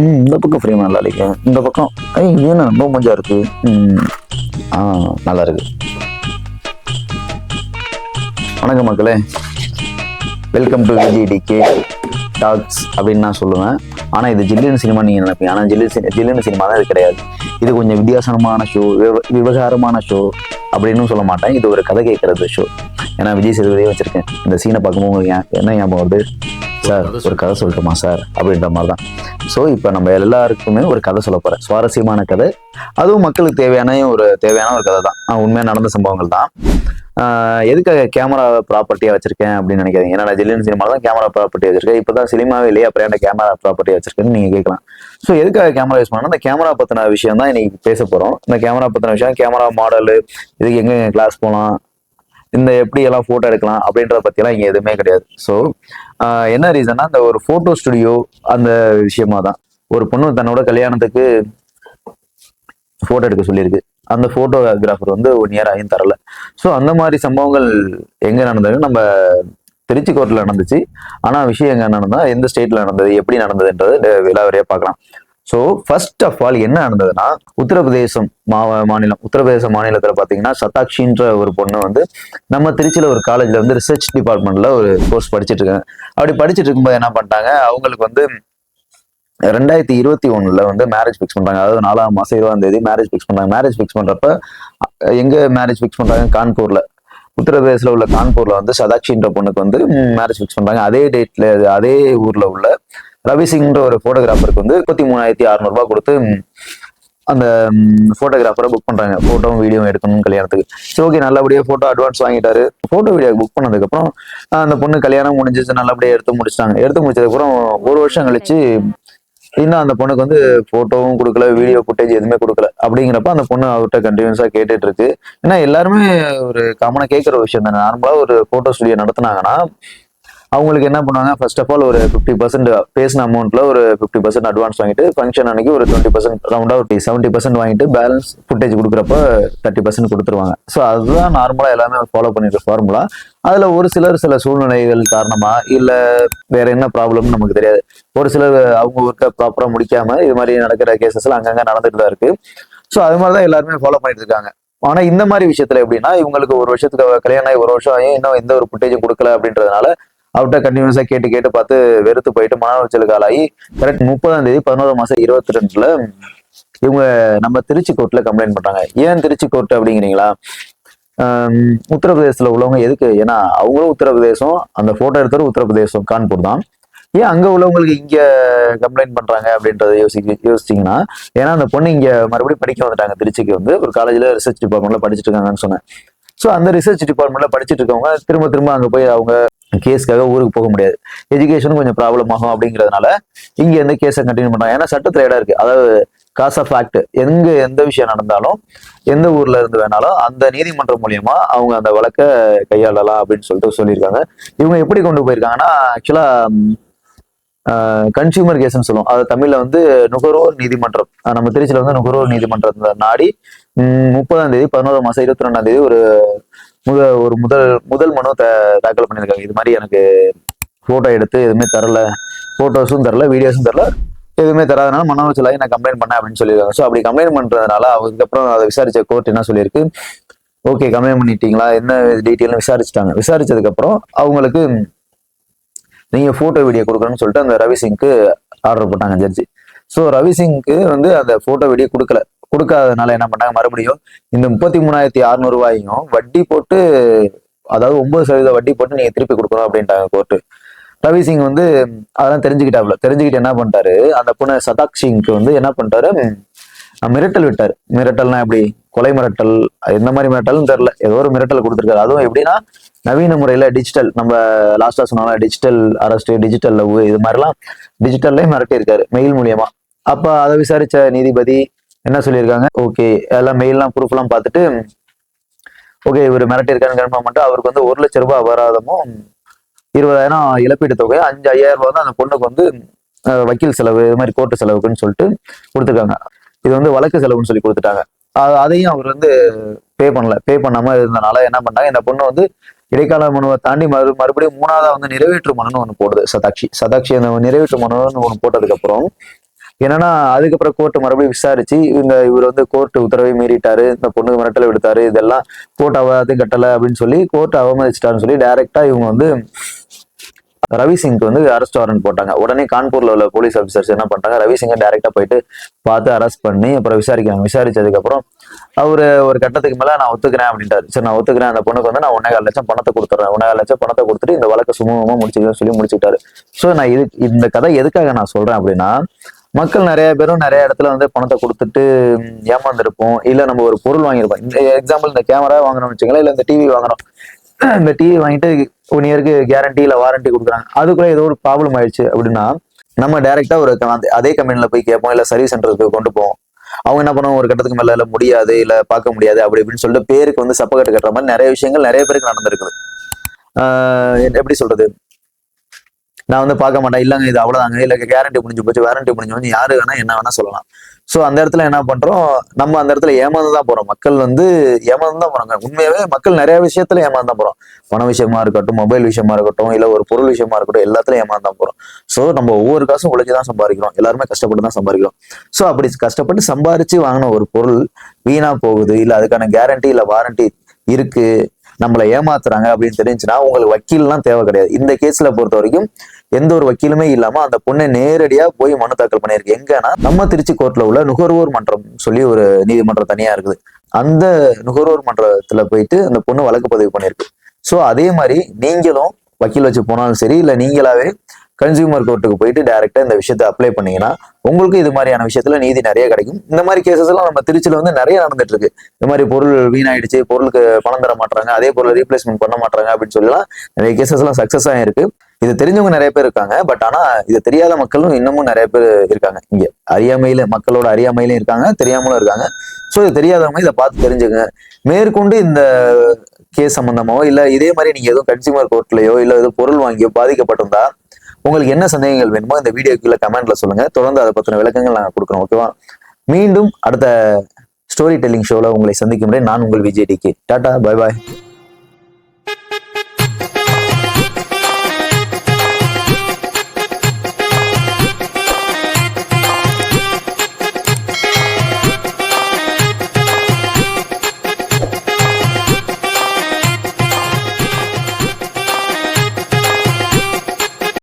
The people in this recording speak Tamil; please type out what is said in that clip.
ம் இந்த பக்கம் ஃப்ரேம் நல்லா இருக்கு இந்த பக்கம் ஐய் இது என்ன ரொம்ப மஞ்சா இருக்கு? ம் ஆ நல்லா இருக்கு. வணக்கம் மக்களே. வெல்கம் டு விஜிடிகே டாக்ஸ் அப்படின்னு நான் சொல்லுவேன். ஆனால் இது ஜில்லியன் சினிமா நீங்கள் நினைப்பீங்க. ஆனால் ஜில்லி ஜில்லியன் சினிமா தான் இது கிடையாது. இது கொஞ்சம் வித்தியாசமான ஷோ விவகாரமான ஷோ அப்படின்னு சொல்ல மாட்டேன். இது ஒரு கதை கேட்கறது ஷோ ஏன்னா விஜய் சேதுபதியே வச்சுருக்கேன். இந்த சீனை பார்க்கும்போது ஏன் என்ன ஞாபகம் வருது? சார் ஒரு கதை சொல்லட்டுமா சார்? அப்படின்ற மாதிரி தான் ஸோ இப்போ நம்ம எல்லாருக்குமே ஒரு கதை சொல்ல போகிறேன் சுவாரஸ்யமான கதை. அதுவும் மக்களுக்கு தேவையான ஒரு தேவையான ஒரு கதை தான் ஆஹ் உண்மையா நடந்த சம்பவங்கள் தான் எதுக்காக கேமரா ப்ராப்பர்ட்டியாக வச்சிருக்கேன் அப்படின்னு நினைக்காதீங்க. ஏன்னா ஜில்லியன் சினிமாவில் தான் கேமரா ப்ராப்பர்ட்டி வச்சிருக்கேன். இப்போ தான் சினிமாவே இல்லையா அப்புறம் என்ன கேமரா ப்ராப்பர்ட்டி வச்சிருக்கேன்னு நீங்கள் கேட்கலாம். ஸோ எதுக்காக கேமரா யூஸ் பண்ணணும் இந்த கேமரா பற்றின விஷயம் தான் இன்னைக்கு பேச போகிறோம் இந்த கேமரா பற்றின விஷயம் கேமரா மாடலு இதுக்கு எங்கே கிளாஸ் போகலாம் இந்த எப்படி எல்லாம் ஃபோட்டோ எடுக்கலாம் அப்படின்றத பற்றிலாம் இங்கே எதுவுமே கிடையாது. ஸோ என்ன ரீசன்னா அந்த ஒரு ஃபோட்டோ ஸ்டுடியோ அந்த விஷயமா தான். ஒரு பொண்ணு தன்னோட கல்யாணத்துக்கு ஃபோட்டோ எடுக்க சொல்லியிருக்கு. அந்த ஃபோட்டோகிராஃபர் வந்து ஒன் இயர் ஆகியும் தரல. ஸோ அந்த மாதிரி சம்பவங்கள் எங்கே நடந்தது நம்ம திருச்சி கோர்ட்டில் நடந்துச்சு. ஆனால் விஷயம் எங்கே நடந்தா எந்த ஸ்டேட்டில் நடந்தது எப்படி நடந்ததுன்றது விலாவரியாக பார்க்கலாம். ஸோ ஃபர்ஸ்ட் ஆஃப் ஆல் என்ன நடந்ததுன்னா உத்தரப்பிரதேசம் மாவ மாநிலம் உத்தரப்பிரதேச மாநிலத்தில் பார்த்தீங்கன்னா சதாக்ஷின்ற ஒரு பொண்ணு வந்து நம்ம திருச்சியில் ஒரு காலேஜில் வந்து ரிசர்ச் டிபார்ட்மெண்ட்டில் ஒரு கோர்ஸ் படிச்சுட்டு இருக்காங்க. அப்படி படிச்சுட்டு இருக்கும்போது என்ன பண்ணிட்டாங்க அவங்களுக்கு வந்து ரெண்டாயிரத்தி இருபத்தி ஒண்ணுல வந்து மேரேஜ் ஃபிக்ஸ் பண்றாங்க. அதாவது நாலாம் மாசம் இருபதாம் தேதி மேரேஜ் ஃபிக்ஸ் பண்றாங்க. மேரேஜ் ஃபிக்ஸ் பண்றப்ப எங்கே எங்க மேரேஜ் ஃபிக்ஸ் பண்றாங்க? கான்பூர்ல. உத்தரப்பிரதேசில் உள்ள கான்பூர்ல வந்து சதாக்ஷின்ற பொண்ணுக்கு வந்து மேரேஜ் ஃபிக்ஸ் பண்றாங்க. அதே டேட்ல அதே ஊர்ல உள்ள ரவி சிங்ன்ற ஒரு போட்டோகிராஃபருக்கு வந்து முப்பத்தி மூணாயிரத்தி அறநூறுபா கொடுத்து அந்த போட்டோகிராஃபரை புக் பண்றாங்க. போட்டோவும் வீடியோவும் எடுக்கணும் கல்யாணத்துக்கு. சரி ஓகே நல்லபடியாக போட்டோ அட்வான்ஸ் வாங்கிட்டாரு. போட்டோ வீடியோ புக் பண்ணதுக்கப்புறம் அந்த பொண்ணு கல்யாணம் முடிஞ்சிச்சு நல்லபடியாக எடுத்து முடிச்சிட்டாங்க. எடுத்து முடிச்சதுக்கப்புறம் ஒரு வருஷம் கழிச்சு இன்னும் அந்த பொண்ணுக்கு வந்து போட்டோவும் கொடுக்கல வீடியோ ஃபுட்டேஜ் எதுவுமே கொடுக்கல. அப்படிங்கிறப்ப அந்த பொண்ணு அவர்கிட்ட கண்டினியூஸாக கேட்டுட்டு இருக்கு ஏன்னா எல்லாருமே ஒரு காமனாக கேட்குற விஷயம் தானே. நார்மலாக ஒரு ஃபோட்டோ ஸ்டுடியோ நடத்துனாங்கன்னா அவங்களுக்கு என்ன பண்ணுவாங்க? ஃபர்ஸ்ட் ஆஃப் ஆல் ஒரு ஃபிஃப்டி பர்சன்ட் பேசின அமௌண்ட்ல ஒரு ஃபிஃப்டி பர்சன்ட் அட்வான்ஸ் வாங்கிட்டு ஃபங்க்ஷன் அன்னைக்கு ஒரு டுவெண்ட்டி பர்சன்ட் ரவுண்டா ஒரு செவன்ட்டி பர்சன்ட் வாங்கிட்டு பேலன்ஸ் ஃபுட்டேஜ் கொடுக்குறப்ப தேர்ட்டி பர்சன்ட் கொடுத்துருவாங்க. ஸோ அதுதான் நார்மலாக எல்லாமே ஃபாலோ பண்ணிட்டு ஃபார்முலா அதில் ஒரு சிலர் சில சூழ்நிலைகள் காரணமாக இல்லை வேற என்ன ப்ராப்ளம்னு நமக்கு தெரியாது. ஒரு சிலர் அவங்க ஒர்க்கை ப்ராப்பராக முடிக்காமல் இது மாதிரி நடக்கிற கேசஸ் அங்கங்கே நடந்துட்டு தான் இருக்குது ஸோ அது மாதிரி தான் எல்லாருமே ஃபாலோ பண்ணிட்டு இருக்காங்க. ஆனா இந்த மாதிரி விஷயத்துல எப்படின்னா இவங்களுக்கு ஒரு வருஷத்துக்கு கல்யாணம் ஆகி ஒரு வருஷம் ஆகி இன்னும் எந்த ஒரு புட்டேஜும் கொடுக்கல அப்படின்றதுனால அவர்கிட்ட கண்டினியூஸா கேட்டு கேட்டு பார்த்து வெறுத்து போயிட்டு மன உளைச்சலுக்கு ஆளாகி கரெக்ட் முப்பதாம் தேதி பதினோரு மாசம் இருபத்தி ரெண்டுல இவங்க நம்ம திருச்சி கோர்ட்ல கம்ப்ளைண்ட் பண்றாங்க. ஏன் திருச்சி கோர்ட் அப்படிங்கிறீங்களா? உத்தரப்பிரதேசத்துல உள்ளவங்க எதுக்கு? ஏன்னா அவங்களும் உத்தரப்பிரதேசம் அந்த போட்டோ எடுத்தவர் உத்தரப்பிரதேசம் கான்பூர் தான். ஏன் அங்க உள்ளவங்களுக்கு இங்க கம்ப்ளைண்ட் பண்றாங்க அப்படின்றத யோசி யோசிச்சிங்கன்னா ஏன்னா அந்த பொண்ணு இங்க மறுபடியும் படிக்க வந்துட்டாங்க. திருச்சிக்கு வந்து ஒரு காலேஜ்ல ரிசர்ச் டிபார்ட்மெண்ட்ல படிச்சுட்டு இருக்காங்கன்னு சொன்னேன். ஸோ அந்த ரிசர்ச் டிபார்ட்மெண்ட்ல படிச்சுட்டு இருக்கவங்க திரும்ப திரும்ப அங்க போய் அவங்க கேஸ்க்காக ஊருக்கு போக முடியாது. எஜுகேஷனும் கொஞ்சம் ப்ராப்ளம் ஆகும் அப்படிங்கிறதுனால இங்க இருந்து கேஸை கண்டினியூ பண்ணாங்க ஏன்னா சட்டத்துல இடம் இருக்கு. அதாவது காஸ் ஆஃப் ஆக்ட் எங்க எந்த விஷயம் நடந்தாலும் எந்த ஊர்ல இருந்து வேணாலும் அந்த நீதிமன்றம் மூலியமா அவங்க அந்த வழக்கை கையாளலாம் அப்படின்னு சொல்லிட்டு சொல்லியிருக்காங்க. இவங்க எப்படி கொண்டு போயிருக்காங்கன்னா ஆக்சுவலா கன்சியூமர் கேஸ்ன்னு சொல்லுவோம். அது தமிழ்ல வந்து நுகர்வோர் நீதிமன்றம். நம்ம திருச்சியில வந்து நுகர்வோர் நீதிமன்றம் நாடி முப்பதாம் தேதி பதினோரு மாசம் இருபத்தி ரெண்டாம் தேதி ஒரு முத ஒரு முதல் முதல் மனு த- தாக்கல் பண்ணியிருக்காங்க. இது மாதிரி எனக்கு ஃபோட்டோ எடுத்து எதுவுமே தரல. ஃபோட்டோஸும் தரல வீடியோஸும் தரல. எதுவுமே தராதனால மன உளைச்சலாகி நான் கம்ப்ளைண்ட் பண்ணேன் அப்படின்னு சொல்லியிருக்காங்க. ஸோ அப்படி கம்ப்ளைண்ட் பண்ணுறதுனால அதுக்கப்புறம் அதை விசாரிச்ச கோர்ட் என்ன சொல்லியிருக்கு? ஓகே கம்ப்ளைண்ட் பண்ணிட்டீங்களா? என்ன டீட்டெயில்னு விசாரிச்சுட்டாங்க. விசாரிச்சதுக்கப்புறம் அவங்களுக்கு நீங்கள் ஃபோட்டோ வீடியோ கொடுக்கணும்னு சொல்லிட்டு அந்த ரவி சிங்க்கு ஆர்டர் போட்டாங்க ஜட்ஜி. ஸோ ரவி சிங்க்கு வந்து அந்த ஃபோட்டோ வீடியோ கொடுக்கல. கொடுக்காதனால என்ன பண்ணாங்க? மறுபடியும் இந்த முப்பத்தி மூணாயிரத்தி அறுநூறு ரூபாயும் வட்டி போட்டு அதாவது ஒன்பது சதவீத வட்டி போட்டு நீங்க திருப்பி கொடுக்கணும் அப்படின்ட்டாங்க கோர்ட்டு ரவி சிங் வந்து அதெல்லாம் தெரிஞ்சுக்கிட்டாப்ல தெரிஞ்சுக்கிட்டு என்ன பண்ணிட்டாரு? அந்த பொண்ணு சதாக் சிங்க்கு வந்து என்ன பண்ணிட்டாரு? மிரட்டல் விட்டார். மிரட்டல்னா எப்படி? கொலை மிரட்டல் எந்த மாதிரி மிரட்டல்னு தெரில ஏதோ ஒரு மிரட்டல் கொடுத்துருக்காரு. அதுவும் எப்படின்னா நவீன முறையில டிஜிட்டல் நம்ம லாஸ்டா சொன்னால டிஜிட்டல் அரெஸ்ட் டிஜிட்டல் லவ் இது மாதிரிலாம் டிஜிட்டல்லே மிரட்டியிருக்காரு மெயில் மூலியமா. அப்ப அதை விசாரிச்ச நீதிபதி என்ன சொல்லியிருக்காங்க? ஓகே எல்லாம் மெயில்லாம் ப்ரூஃப்லாம் பார்த்துட்டு ஓகே இவர் மிரட்டி கன்ஃபார்ம் பண்ணிட்டு அவருக்கு வந்து ஒரு லட்ச ரூபாய் அபராதமும் இருபதாயிரம் இழப்பீட்டு தொகை அஞ்சு ஐயாயிரம் ரூபாய் தான் அந்த பொண்ணுக்கு வந்து வக்கீல் செலவு இது மாதிரி கோர்ட்டு செலவுக்குன்னு சொல்லிட்டு கொடுத்துருக்காங்க. இது வந்து வழக்கு செலவுன்னு சொல்லி கொடுத்துட்டாங்க. அதையும் அவர் வந்து பே பண்ணல. பே பண்ணாம இருந்தனால என்ன பண்ணாங்க? இந்த பொண்ணு வந்து இடைக்கால மனுவை தாண்டி மறு மறுபடியும் மூணாவதா வந்து நிறைவேற்று மனுன்னு ஒன்று போடுது. சதாட்சி சதாக்ஷி அந்த நிறைவேற்று மனுன்னு ஒன்று போட்டதுக்கப்புறம் என்னன்னா அதுக்கப்புறம் கோர்ட்டு மறுபடியும் விசாரிச்சு இவங்க இவர் வந்து கோர்ட்டு உத்தரவை மீறிட்டாரு இந்த பொண்ணுக்கு மிரட்டலை விடுத்தாரு இதெல்லாம் கோர்ட் அவாது கட்டலை அப்படின்னு சொல்லி கோர்ட் அவமதிச்சிட்டாருன்னு சொல்லி டைரக்டா இவங்க வந்து ரவிசிங்க்கு வந்து அரெஸ்ட் வாரண்ட் போட்டாங்க. உடனே கான்பூர்ல உள்ள போலீஸ் ஆஃபீஸர்ஸ் என்ன பண்ணிட்டாங்க ரவிசிங்கை டைரக்டா போயிட்டு பார்த்து அரெஸ்ட் பண்ணி அப்புறம் விசாரிக்கிறாங்க விசாரிச்சதுக்கு அப்புறம் ஒரு கட்டத்துக்கு மேல நான் ஒத்துக்கிறேன் அப்படின்ட்டாரு. சரி நான் ஒத்துக்கிறேன். அந்த பொண்ணுக்கு வந்து நான் ஒன்னேகால் லட்சம் பணத்தை கொடுத்துறேன் ஒன்னேகால் லட்சம் பணத்தை கொடுத்துட்டு இந்த வழக்கை சுமூகமா முடிச்சுக்கிறேன்னு சொல்லி முடிச்சுக்கிட்டாரு. ஸோ நான் இது இந்த கதை எதுக்காக நான் சொல்றேன் அப்படின்னா மக்கள் நிறைய பேரும் நிறைய இடத்துல வந்து பணத்தை கொடுத்துட்டு ஏமாந்துருப்போம். இல்லை இல்ல நம்ம ஒரு பொருள் வாங்கியிருப்போம். இந்த எக்ஸாம்பிள் இந்த கேமரா வாங்கினோம்னு வச்சுங்களேன் இல்ல இந்த டிவி வாங்குறோம் இந்த டிவி வாங்கிட்டு ஒன் இயருக்கு கேரண்டி இல்ல வாரண்டி கொடுக்குறாங்க. அதுக்குள்ள ஏதோ ஒரு ப்ராப்ளம் ஆயிடுச்சு அப்படின்னா நம்ம டைரக்டா ஒரு க- அதே கம்பெனில போய் கேட்போம் இல்ல சர்வீஸ் சென்டருக்கு போய் கொண்டு போவோம். அவங்க என்ன பண்ணுவோம் ஒரு கட்டத்துக்கு மேல இல்ல முடியாது இல்ல பார்க்க முடியாது அப்படி இப்படின்னு சொல்லிட்டு பேருக்கு வந்து சப்பக்கட்டு கட்டுற மாதிரி நிறைய விஷயங்கள் நிறைய பேருக்கு நடந்திருக்குது. எப்படி சொல்றது? நான் வந்து பார்க்க மாட்டேன். இல்லைங்க இது அவ்வளோதாங்க இல்லை கேரண்டி முடிஞ்சு போச்சு. வாரண்டி முடிஞ்சு போச்சு. யாரு வேணா என்ன வேணா சொல்லலாம். ஸோ அந்த இடத்துல என்ன பண்றோம்? நம்ம அந்த இடத்துல ஏமாந்து தான் போறோம். மக்கள் வந்து ஏமாந்து தான் போறாங்க. உண்மையாவே மக்கள் நிறைய விஷயத்துல ஏமாந்து தான் போறோம். பண விஷயமா இருக்கட்டும் மொபைல் விஷயமா இருக்கட்டும் இல்லை ஒரு பொருள் விஷயமா இருக்கட்டும் எல்லாத்துலயும் ஏமாந்து தான் போறோம். ஸோ நம்ம ஒவ்வொரு காசும் உழைச்சி தான் சம்பாதிக்கிறோம். எல்லாருமே கஷ்டப்பட்டு தான் சம்பாதிக்கிறோம். ஸோ அப்படி கஷ்டப்பட்டு சம்பாரிச்சு வாங்கின ஒரு பொருள் வீணா போகுது. இல்லை அதுக்கான கேரண்டி இல்லை வாரண்டி இருக்கு. நம்மளை ஏமாத்துறாங்க அப்படின்னு தெரிஞ்சுன்னா உங்களுக்கு வக்கீல்லாம் தேவை கிடையாது. இந்த கேஸ்ல பொறுத்த வரைக்கும் எந்த ஒரு வக்கீலுமே இல்லாம அந்த பொண்ணை நேரடியா போய் மனு தாக்கல் பண்ணியிருக்கு. எங்கன்னா நம்ம திருச்சி கோர்ட்ல உள்ள நுகர்வோர் மன்றம் சொல்லி ஒரு நீதிமன்றம் தனியா இருக்குது. அந்த நுகர்வோர் மன்றத்துல போயிட்டு அந்த பொண்ணு வழக்கு பதிவு பண்ணியிருக்கு. சோ அதே மாதிரி நீங்களும் வக்கீல் வச்சு போனாலும் சரி இல்ல நீங்களாவே கன்சியூமர் கோர்ட்டுக்கு போயிட்டு டைரக்டா இந்த விஷயத்தை அப்ளை பண்ணீங்கன்னா உங்களுக்கு இது மாதிரியான விஷயத்துல நீதி நிறைய கிடைக்கும். இந்த மாதிரி கேசஸ் எல்லாம் நம்ம திருச்சியில வந்து நிறைய நடந்துட்டு இருக்கு. இந்த மாதிரி பொருள் வீணாயிடுச்சு பொருளுக்கு பணம் தர மாட்டாங்க அதே பொருளை ரீப்ளேஸ்மெண்ட் பண்ண மாட்டாங்க அப்படின்னு சொல்லலாம் நிறைய கேசஸ் எல்லாம் சக்சஸ் ஆயிருக்கு இது தெரிஞ்சவங்க நிறைய பேர் இருக்காங்க பட் ஆனா இது தெரியாத மக்களும் இன்னமும் நிறைய பேர் இருக்காங்க. இங்க அறியாமையில மக்களோட அறியாமையிலும் இருக்காங்க தெரியாமலும் இருக்காங்க. ஸோ இது தெரியாதவங்க இதை பார்த்து தெரிஞ்சுங்க. மேற்கொண்டு இந்த கேஸ் சம்பந்தமாவோ இல்ல இதே மாதிரி நீங்க எதுவும் கன்சியூமர் கோர்ட்லயோ இல்ல எதுவும் பொருள் வாங்கியோ பாதிக்கப்பட்டிருந்தா உங்களுக்கு என்ன சந்தேகங்கள் வேணுமோ இந்த வீடியோக்குள்ள கமெண்ட்ல சொல்லுங்க. தொடர்ந்து அதை பத்தின விளக்கங்கள் நாங்கள் கொடுக்குறோம் ஓகேவா மீண்டும் அடுத்த ஸ்டோரி டெல்லிங் ஷோல உங்களை சந்திக்கும் முறை நான் உங்கள் Vijay DK tata bye bye